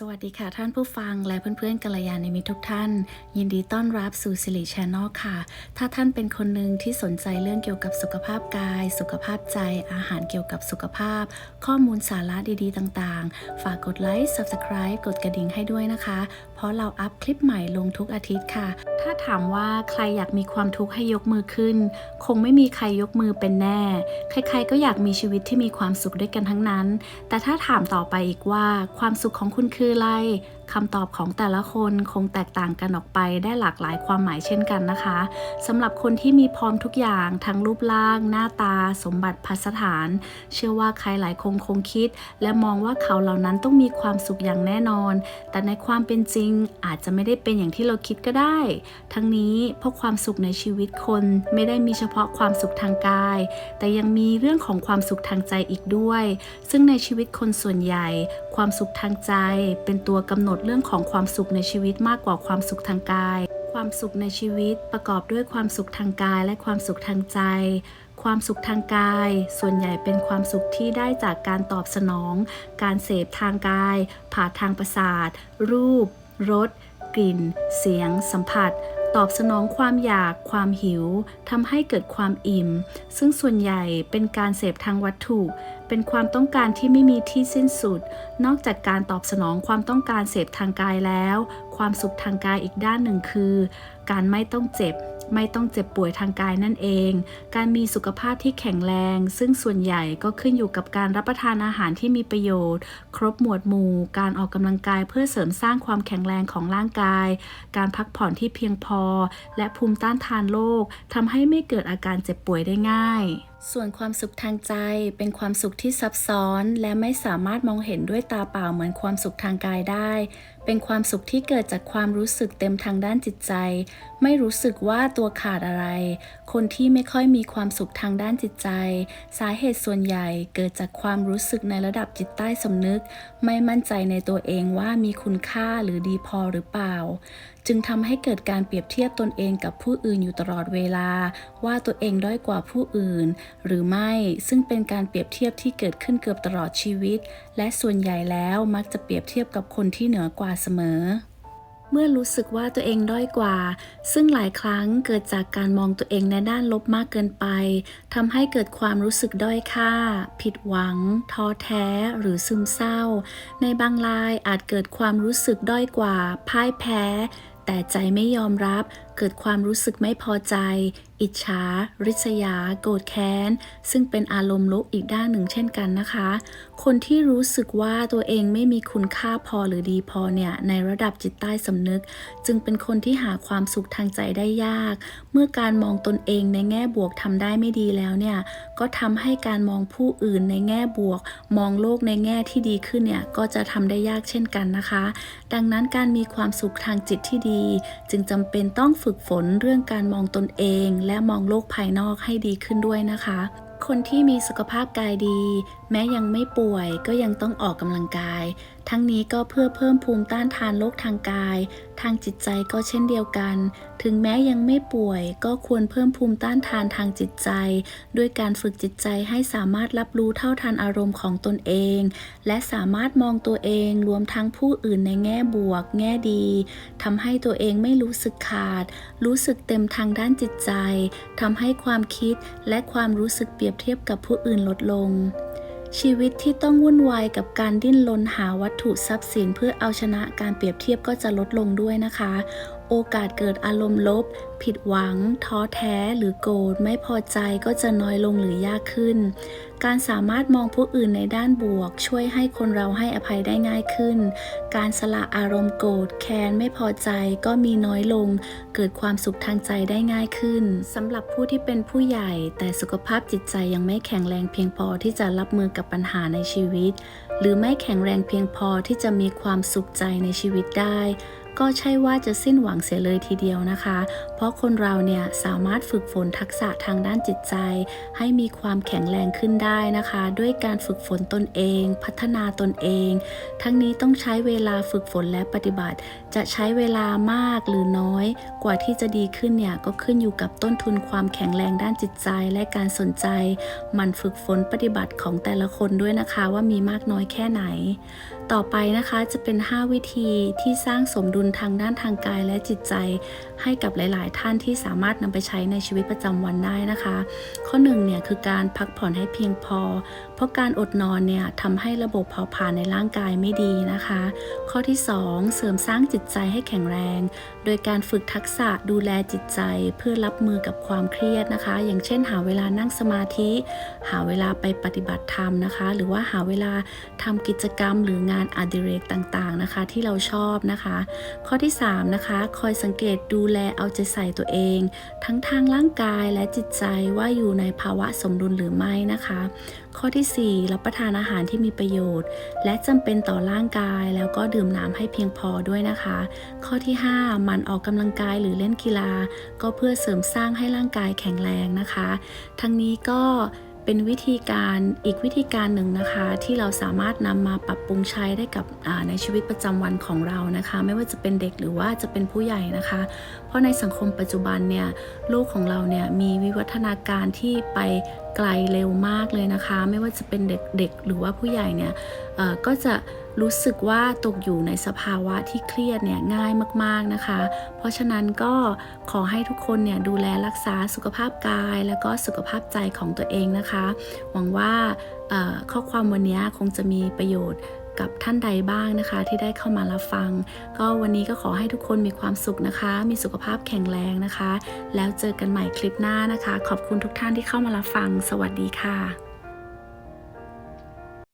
สวัสดีค่ะท่านผู้ฟังและเพื่อนๆกัลยาณมิตรทุกท่าน ยินดีต้อนรับสู่สิริชานอลค่ะ ถ้าท่านเป็นคนหนึ่งที่สนใจเรื่องเกี่ยวกับสุขภาพกาย สุขภาพใจ อาหารเกี่ยวกับสุขภาพ ข้อมูลสาระดีๆต่างๆ ฝากกดไลค์ Subscribe กดกระดิ่งให้ด้วยนะคะเพราะเราอัพคลิปใหม่ลงทุกอาทิตย์ค่ะ ถ้าถามว่าใครอยากมีความทุกข์ให้ยกมือขึ้น คงไม่มีใครยกมือเป็นแน่ ใครๆก็อยากมีชีวิตที่มีความสุขด้วยกันทั้งนั้น แต่ถ้าถามต่อไปอีกว่าความสุขของคุณคืออะไร คำตอบของแต่ละคนคงแตกต่างกันออกไปได้หลากหลายความหมายเช่นกันนะคะสำหรับคนที่มีพร้อมทุกอย่างทั้งรูปร่าง หน้าตา สมบัติพัสถาน เชื่อว่าใครหลายคงคงคิด และมองว่าเขาเหล่านั้นต้องมีความสุขอย่างแน่นอน แต่ในความเป็นจริงอาจจะไม่ได้เป็นอย่างที่เราคิดก็ได้ ทั้งนี้เพราะความสุขในชีวิตคนไม่ได้มีเฉพาะความสุขทางกาย แต่ยังมีเรื่องของความสุขทางใจอีกด้วย ซึ่งในชีวิตคนส่วนใหญ่ ความสุขทางใจเป็นตัวกำหนดเรื่องของความสุขในชีวิตมากกว่าความสุขทางกาย ความสุขในชีวิตประกอบด้วยความสุขทางกายและความสุขทางใจ ความสุขทางกาย ส่วนใหญ่เป็นความสุขที่ได้จากการตอบสนอง การเสพทางกาย ผ่านทางประสาท รูป รส กลิ่น เสียง สัมผัส ตอบสนองความอยากความหิวทำให้เกิดความอิ่ม ซึ่งส่วนใหญ่เป็นการเสพทางวัตถุ เป็นความต้องการที่ไม่มีที่สิ้นสุด นอกจากการตอบสนองความต้องการเสพทางกายแล้ว ความสุขทางกายอีกด้านหนึ่งคือ การไม่ต้องเจ็บ ไม่ต้องเจ็บป่วยทางกายนั่นเอง การมีสุขภาพที่แข็งแรง ซึ่งส่วนใหญ่ก็ขึ้นอยู่กับการรับประทานอาหารที่มีประโยชน์ ครบหมวดหมู่ การออกกำลังกายเพื่อเสริมสร้างความแข็งแรงของร่างกาย การพักผ่อนที่เพียงพอ และภูมิต้านทานโรคทำให้ไม่เกิดอาการเจ็บป่วยได้ง่ายส่วนความสุขทางใจเป็นความสุขที่ซับซ้อน และไม่สามารถมองเห็นด้วยตาเปล่าเหมือนความสุขทางกายได้ เป็นความสุขที่เกิดจากความรู้สึกเต็มทางด้านจิตใจ ไม่รู้สึกว่าตัวขาดอะไร คนที่ไม่ค่อยมีความสุขทางด้านจิตใจ สาเหตุส่วนใหญ่เกิดจากความรู้สึกในระดับจิตใต้สำนึก ไม่มั่นใจในตัวเองว่ามีคุณค่าหรือดีพอหรือเปล่า จึงทำให้เกิดการเปรียบเทียบตนเองกับผู้อื่นอยู่ตลอดเวลา ว่าตัวเองด้อยกว่าผู้อื่น หรือไม่ซึ่งเป็นการเปรียบเทียบที่เกิดขึ้นเกือบตลอดชีวิต และส่วนใหญ่แล้วมักจะเปรียบเทียบกับคนที่เหนือกว่าเสมอเมื่อรู้สึกว่าตัวเองด้อยกว่า ซึ่งหลายครั้งเกิดจากการมองตัวเองในด้านลบมากเกินไปทำให้เกิดความรู้สึกด้อยค่า ผิดหวัง ท้อแท้ หรือซึมเศร้า ในบางรายอาจเกิดความรู้สึกด้อยกว่า พ่ายแพ้ แต่ใจไม่ยอมรับ เกิดความรู้สึกไม่พอใจ อิจฉา ริษยา โกรธแค้น ซึ่งเป็นอารมณ์ลบอีกด้านหนึ่งเช่นกันนะคะ คนที่รู้สึกว่าตัวเองไม่มีคุณค่าพอหรือดีพอเนี่ย ในระดับจิตใต้สำนึก จึงเป็นคนที่หาความสุขทางใจได้ยาก เมื่อการมองตนเองในแง่บวกทำได้ไม่ดีแล้วเนี่ย ก็ทำให้การมองผู้อื่นในแง่บวก มองโลกในแง่ที่ดีขึ้นเนี่ย ก็จะทำได้ยากเช่นกันนะคะ ดังนั้นการมีความสุขทางจิตที่ดี จึงจำเป็นต้องฝึกฝนเรื่องการมองตนเอง และมองโลกภายนอกให้ดีขึ้นด้วยนะคะ คนที่มีสุขภาพกายดีแม้ยังไม่ป่วยก็ยังต้องออกกำลังกาย ทั้งนี้ก็เพื่อเพิ่มภูมิต้านทานโรคทางกาย ทางจิตใจก็เช่นเดียวกัน ถึงแม้ยังไม่ป่วยก็ควรเพิ่มภูมิต้านทานทางจิตใจ ด้วยการฝึกจิตใจให้สามารถรับรู้เท่าทันอารมณ์ของตนเอง และสามารถมองตัวเองรวมทั้งผู้อื่นในแง่บวก แง่ดีทำให้ตัวเองไม่รู้สึกขาด รู้สึกเต็มทางด้านจิตใจทำให้ความคิดและความรู้สึกเปรียบเทียบกับผู้อื่นลดลง ชีวิตที่ต้องวุ่นวายกับการดิ้นรนหาวัตถุทรัพย์สิน เพื่อเอาชนะการเปรียบเทียบก็จะลดลงด้วยนะคะ โอกาสเกิดอารมณ์ลบ ผิดหวัง ท้อแท้หรือโกรธไม่พอใจก็จะน้อยลงหรือยากขึ้น การสามารถมองผู้อื่นในด้านบวก ช่วยให้คนเราให้อภัยได้ง่ายขึ้น การสละอารมณ์โกรธแค้นไม่พอใจก็มีน้อยลง เกิดความสุขทางใจได้ง่ายขึ้นสำหรับผู้ที่เป็นผู้ใหญ่ แต่สุขภาพจิตใจยังไม่แข็งแรงเพียงพอที่จะรับมือกับปัญหาในชีวิต หรือไม่แข็งแรงเพียงพอที่จะมีความสุขใจในชีวิตได้ ก็ใช่ว่าจะสิ้นหวังเสียเลยทีเดียวนะคะ เพราะคนเราเนี่ยสามารถฝึกฝนทักษะทางด้านจิตใจ ให้มีความแข็งแรงขึ้นได้นะคะ ด้วยการฝึกฝนตนเอง พัฒนาตนเอง ทั้งนี้ต้องใช้เวลาฝึกฝนและปฏิบัติ จะใช้เวลามากหรือน้อย กว่าที่จะดีขึ้นเนี่ยก็ขึ้นอยู่กับต้นทุนความแข็งแรงด้านจิตใจและการสนใจ มันฝึกฝนปฏิบัติของแต่ละคนด้วยนะคะว่ามีมากน้อยแค่ไหน ต่อไปนะคะจะเป็น 5 วิธีที่สร้างสมดุลทางด้านทางกายและจิตใจ ให้กับหลาย ๆ ท่านที่สามารถนำไปใช้ในชีวิตประจำวันได้นะคะ ข้อ1เนี่ยคือการพักผ่อนให้เพียงพอเพราะการอดนอนเนี่ยทำให้ระบบเผาผลาญในร่างกายไม่ดีนะคะ ข้อที่ 2 เสริมสร้างจิตใจให้แข็งแรง โดยการฝึกทักษะดูแลจิตใจเพื่อรับมือกับความเครียดนะคะ อย่างเช่น หาเวลานั่งสมาธิ หาเวลาไปปฏิบัติธรรมนะคะ หรือว่าหาเวลาทำกิจกรรมหรืองานอดิเรกต่างๆนะคะ ที่เราชอบนะคะ ข้อที่ 3 นะคะ คอยสังเกตดูแลเอาใจใส่ตัวเอง ทั้งทางร่างกายและจิตใจว่าอยู่ในภาวะสมดุลหรือไม่นะคะ ข้อที่4 รับประทานอาหารที่มีประโยชน์ และจำเป็นต่อร่างกายแล้วก็ดื่มน้ำให้เพียงพอด้วยนะคะ ข้อที่ 5 มันออกกำลังกายหรือเล่นกีฬา ก็เพื่อเสริมสร้างให้ร่างกายแข็งแรงนะคะ ทั้งนี้ก็เป็นวิธีการอีกวิธีการหนึ่งนะคะ ที่เราสามารถนำมาปรับปรุงใช้ได้กับในชีวิตประจำวันของเรานะคะ ไม่ว่าจะเป็นเด็กหรือว่าจะเป็นผู้ใหญ่นะคะ เพราะในสังคมปัจจุบันเนี่ยโลกของเราเนี่ยมีวิวัฒนาการที่ไป ไกลเร็วมากเลยนะคะ ไม่ว่าจะเป็นเด็กๆ หรือว่าผู้ใหญ่เนี่ยก็จะรู้สึกว่าตกอยู่ในสภาวะที่เครียดเนี่ยง่ายมากๆนะคะ เพราะฉะนั้นก็ขอให้ทุกคนเนี่ยดูแลรักษาสุขภาพกาย แล้วก็สุขภาพใจของตัวเองนะคะ หวังว่าข้อความวันนี้คงจะมีประโยชน์ กับท่านใดบ้างนะคะ ที่ได้เข้ามารับฟัง ก็วันนี้ก็ขอให้ทุกคนมีความสุขนะคะ มีสุขภาพแข็งแรงนะคะ แล้วเจอกันใหม่คลิปหน้านะคะ ขอบคุณทุกท่านที่เข้ามารับฟัง สวัสดีค่ะ